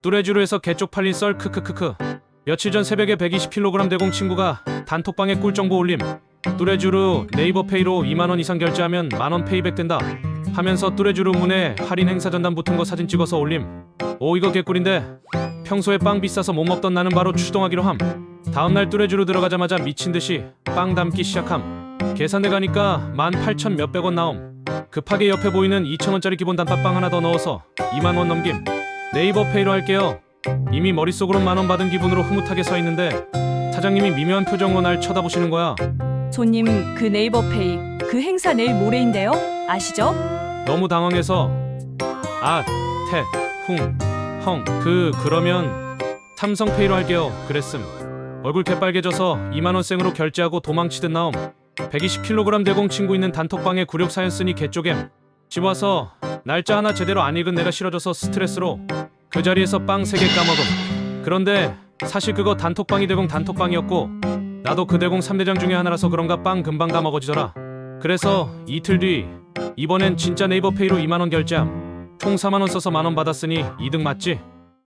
뚜레쥬르에서 개쪽 팔린 썰 크크크크. 며칠 전 새벽에 120kg 대공 친구가 단톡방에 꿀 정보 올림. 뚜레쥬르 네이버 페이로 2만원 이상 결제하면 만원 페이백 된다. 하면서 뚜레쥬르 문에 할인 행사 전단 붙은 거 사진 찍어서 올림. 오 이거 개꿀인데. 평소에 빵 비싸서 못 먹던 나는 바로 출동하기로 함. 다음날 뚜레쥬르 들어가자마자 미친듯이 빵 담기 시작함. 계산대 가니까 18,000 몇백 원 나옴. 급하게 옆에 보이는 2,000원짜리 기본 단팥빵 하나 더 넣어서 2만 원 넘김 네이버 페이로 할게요 이미 머릿속으로 만 원 받은 기분으로 흐뭇하게 서 있는데 사장님이 미묘한 표정으로 날 쳐다보시는 거야 손님, 그 네이버 페이 그 행사 내일 모레인데요. 아시죠? 너무 당황해서 아, 태, 훈, 헝, 그 그러면 삼성 페이로 할게요. 그랬음. 얼굴 개빨개져서 2만 원생으로 결제하고 도망치듯 나옴. 120kg 대공 친구 있는 단톡방에 굴욕 사연 쓰니 개쪼겜. 집 와서 날짜 하나 제대로 안 읽은 내가 싫어져서 스트레스로 그 자리에서 빵 3개 까먹음. 그런데 사실 그거 단톡방이 대공 단톡방이었고 나도 그 대공 3대장 중에 하나라서 그런가 빵 금방 다 먹어지더라. 그래서 이틀 뒤 이번엔 진짜 네이버 페이로 2만 원 결제함. 총 4만 원 써서 만원 받았으니 이득 맞지?